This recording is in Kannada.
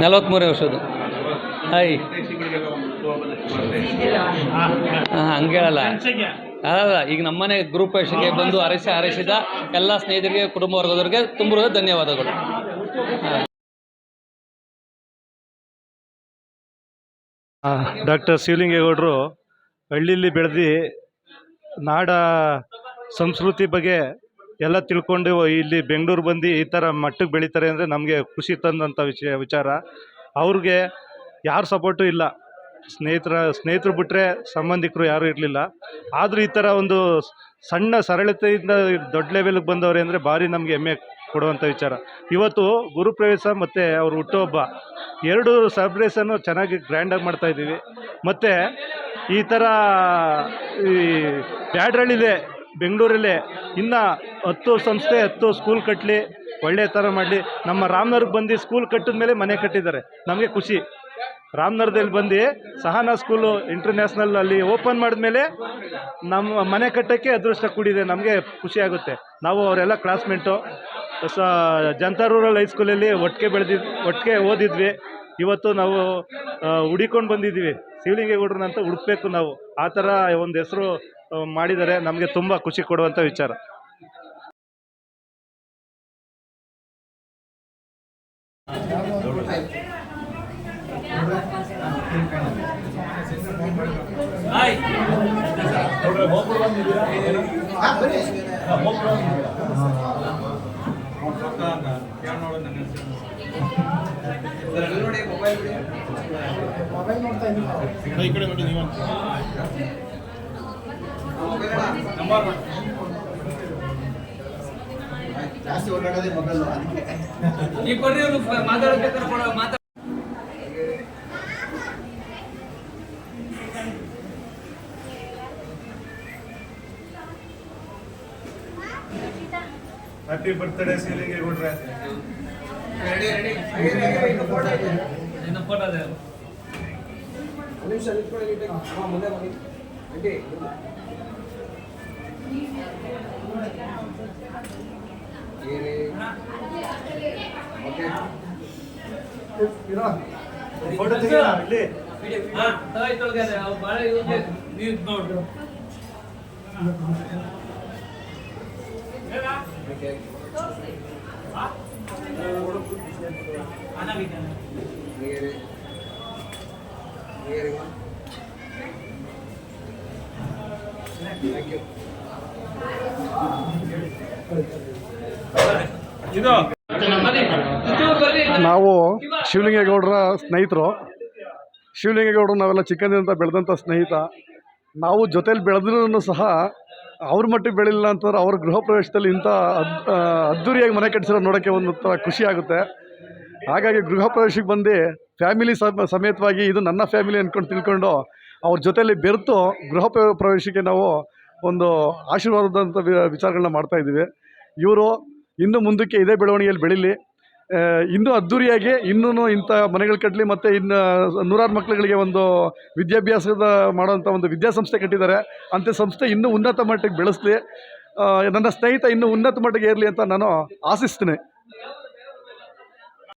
ನಲವತ್ತ್ಮೂರೇ ವರ್ಷದ್ದು. ಹಾಯ್. ಹಾಂ, ಹಂಗೆ ಹೇಳಲ್ಲ. ಅಲ್ಲ ಈಗ ನಮ್ಮನೆ ಗ್ರೂಪ್ ಪರೀಕ್ಷೆಗೆ ಬಂದು ಹರಸಿ ಹರಿಸಿದ ಎಲ್ಲ ಸ್ನೇಹಿತರಿಗೆ, ಕುಟುಂಬ ವರ್ಗದವರಿಗೆ ತುಂಬ ಧನ್ಯವಾದಗಳು. ಹಾಂ. ಡಾಕ್ಟರ್ ಶಿವಲಿಂಗೇಗೌಡರು ಹಳ್ಳಿಲಿ ಬೆಳೆದು ನಾಡ ಸಂಸ್ಕೃತಿ ಬಗ್ಗೆ ಎಲ್ಲ ತಿಳ್ಕೊಂಡು ಇಲ್ಲಿ ಬೆಂಗಳೂರು ಬಂದು ಈ ಥರ ಮಟ್ಟಕ್ಕೆ ಬೆಳೀತಾರೆ ಅಂದರೆ ನಮಗೆ ಖುಷಿ ತಂದಂಥ ವಿಷಯ, ವಿಚಾರ. ಅವ್ರಿಗೆ ಯಾರ ಸಪೋರ್ಟು ಇಲ್ಲ. ಸ್ನೇಹಿತರ, ಸ್ನೇಹಿತರು ಬಿಟ್ಟರೆ ಸಂಬಂಧಿಕರು ಯಾರೂ ಇರಲಿಲ್ಲ. ಆದರೂ ಈ ಥರ ಒಂದು ಸಣ್ಣ ಸರಳತೆಯಿಂದ ದೊಡ್ಡ ಲೆವೆಲ್ಗೆ ಬಂದವ್ರೆ ಅಂದರೆ ಭಾರಿ ನಮಗೆ ಹೆಮ್ಮೆ ಕೊಡುವಂಥ ವಿಚಾರ. ಇವತ್ತು ಗುರುಪ್ರವೇಶ ಮತ್ತು ಅವ್ರ ಹುಟ್ಟುಹಬ್ಬ, ಎರಡು ಸೆಲೆಬ್ರೇಷನ್ನು ಚೆನ್ನಾಗಿ ಗ್ರ್ಯಾಂಡಾಗಿ ಮಾಡ್ತಾಯಿದ್ದೀವಿ ಮತ್ತು ಈ ಥರ ಈ ಬ್ಯಾಡ್ರಳ್ಳಿದೆ ಬೆಂಗಳೂರಲ್ಲೇ ಇನ್ನು ಹತ್ತು ಸಂಸ್ಥೆ, ಹತ್ತು ಸ್ಕೂಲ್ ಕಟ್ಟಲಿ ಒಳ್ಳೆ ಥರ ಮಾಡಲಿ. ನಮ್ಮ ರಾಮನಗರಕ್ಕೆ ಬಂದು ಸ್ಕೂಲ್ ಕಟ್ಟಿದ ಮೇಲೆ ಮನೆ ಕಟ್ಟಿದ್ದಾರೆ. ನಮಗೆ ಖುಷಿ. ರಾಮನಗರದಲ್ಲಿ ಬಂದು ಸಹನಾ ಸ್ಕೂಲು ಇಂಟರ್ನ್ಯಾಷನಲ್ ಅಲ್ಲಿ ಓಪನ್ ಮಾಡಿದ್ಮೇಲೆ ನಮ್ಮ ಮನೆ ಕಟ್ಟೋಕ್ಕೆ ಅದೃಷ್ಟ ಕೂಡಿದೆ. ನಮಗೆ ಖುಷಿ ಆಗುತ್ತೆ. ನಾವು ಅವರೆಲ್ಲ ಕ್ಲಾಸ್ಮೇಟು ಸ ಜನತಾ ರೂರಲ್ ಹೈಸ್ಕೂಲಲ್ಲಿ ಒಟ್ಟಿಗೆ ಬೆಳೆದಿದ್ದು ಒಟ್ಟಿಗೆ ಓದಿದ್ವಿ. ಇವತ್ತು ನಾವು ಹುಡಿಕೊಂಡು ಬಂದಿದ್ದೀವಿ. ಶಿವಲಿಂಗೇಗೌಡ್ರನ್ನಂತ ಹುಡುಕ್ಬೇಕು ನಾವು. ಆ ಥರ ಒಂದು ಹೆಸರು ಮಾಡಿದರೆ ನಮಗೆ ತುಂಬ ಖುಷಿ ಕೊಡುವಂಥ ವಿಚಾರ. ಮೊಬೈಲ್ ನೋಡ್ತಾ ಇದ್ದೀನಿ ಈ ಕಡೆ ಬಿಡಿ ನೀವು ನಂಬರ್ ಮಾಡಿ ಜಾಸ್ತಿ ಓಡಾಡೋದೇ ಮೊಬೈಲ್ ಅದಕ್ಕೆ. ನೀವು ಕೊಡ್ರಿ ಮಾತಾಡೋದಕ್ಕೆ ಮಾತಾಡ ಹ್ಯಾಪಿ ಬರ್ತ್ಡೇ ಶಿವಲಿಂಗೇಗೌಡ್ರೆ ಇನ್ನು ಫೋಟೋ ಅದೇ ನಿಮಿಷ ನಿಂತ್ಕೊಳ್ಳಿ ಮುಂದೆ ಬನ್ನಿ. ಆಂಟಿ ಫೋಟೋ ತೆಗಿಯೋಣ ಇಲ್ಲಿ? ಭಾಳ ನೀವು ಶಿವಲಿಂಗೇಗೌಡರ ಸ್ನೇಹಿತರು. ಶಿವಲಿಂಗೇಗೌಡರು ನಾವೆಲ್ಲ ಚಿಕ್ಕಂದಿನಿಂದ ಬೆಳೆದಂಥ ಸ್ನೇಹಿತ. ನಾವು ಜೊತೇಲಿ ಬೆಳೆದ್ರೂ ಸಹ ಅವ್ರ ಮಟ್ಟಿಗೆ ಬೆಳಿಲ್ಲ ಅಂತಂದ್ರೆ ಅವ್ರ ಗೃಹ ಪ್ರವೇಶದಲ್ಲಿ ಇಂಥ ಅದ್ ಅದ್ದೂರಿಯಾಗಿ ಮನೆ ಕಟ್ಟಿಸಿರೋ ನೋಡೋಕ್ಕೆ ಒಂದು ಥರ ಖುಷಿ ಆಗುತ್ತೆ. ಹಾಗಾಗಿ ಗೃಹ ಪ್ರವೇಶಕ್ಕೆ ಬಂದು ಫ್ಯಾಮಿಲಿ ಸಮ, ಸಮೇತವಾಗಿ ಇದು ನನ್ನ ಫ್ಯಾಮಿಲಿ ಅಂದ್ಕೊಂಡು ತಿಳ್ಕೊಂಡು ಅವ್ರ ಜೊತೆಯಲ್ಲಿ ಬೆರೆತು ಗೃಹ ಪ್ರವೇಶಕ್ಕೆ ನಾವು ಒಂದು ಆಶೀರ್ವಾದದಂಥ ವಿಚಾರಗಳನ್ನ ಮಾಡ್ತಾಯಿದ್ದೀವಿ ಇವರು ಇನ್ನು ಮುಂದಕ್ಕೆ ಇದೇ ಬೆಳವಣಿಗೆಯಲ್ಲಿ ಬೆಳೀಲಿ. ಇನ್ನೂ ಅದ್ಧೂರಿಯಾಗಿ ಇನ್ನೂ ಇಂಥ ಮನೆಗಳು ಕಟ್ಟಲಿ ಮತ್ತು ಇನ್ನು ನೂರಾರು ಮಕ್ಕಳುಗಳಿಗೆ ಒಂದು ವಿದ್ಯಾಭ್ಯಾಸದ ಮಾಡುವಂಥ ಒಂದು ವಿದ್ಯಾಸಂಸ್ಥೆ ಕಟ್ಟಿದ್ದಾರೆ. ಅಂಥ ಸಂಸ್ಥೆ ಇನ್ನೂ ಉನ್ನತ ಮಟ್ಟಕ್ಕೆ ಬೆಳೆಸಲಿ. ನನ್ನ ಸ್ನೇಹಿತ ಇನ್ನೂ ಉನ್ನತ ಮಟ್ಟಿಗೆ ಇರಲಿ ಅಂತ ನಾನು ಆಶಿಸ್ತೀನಿ.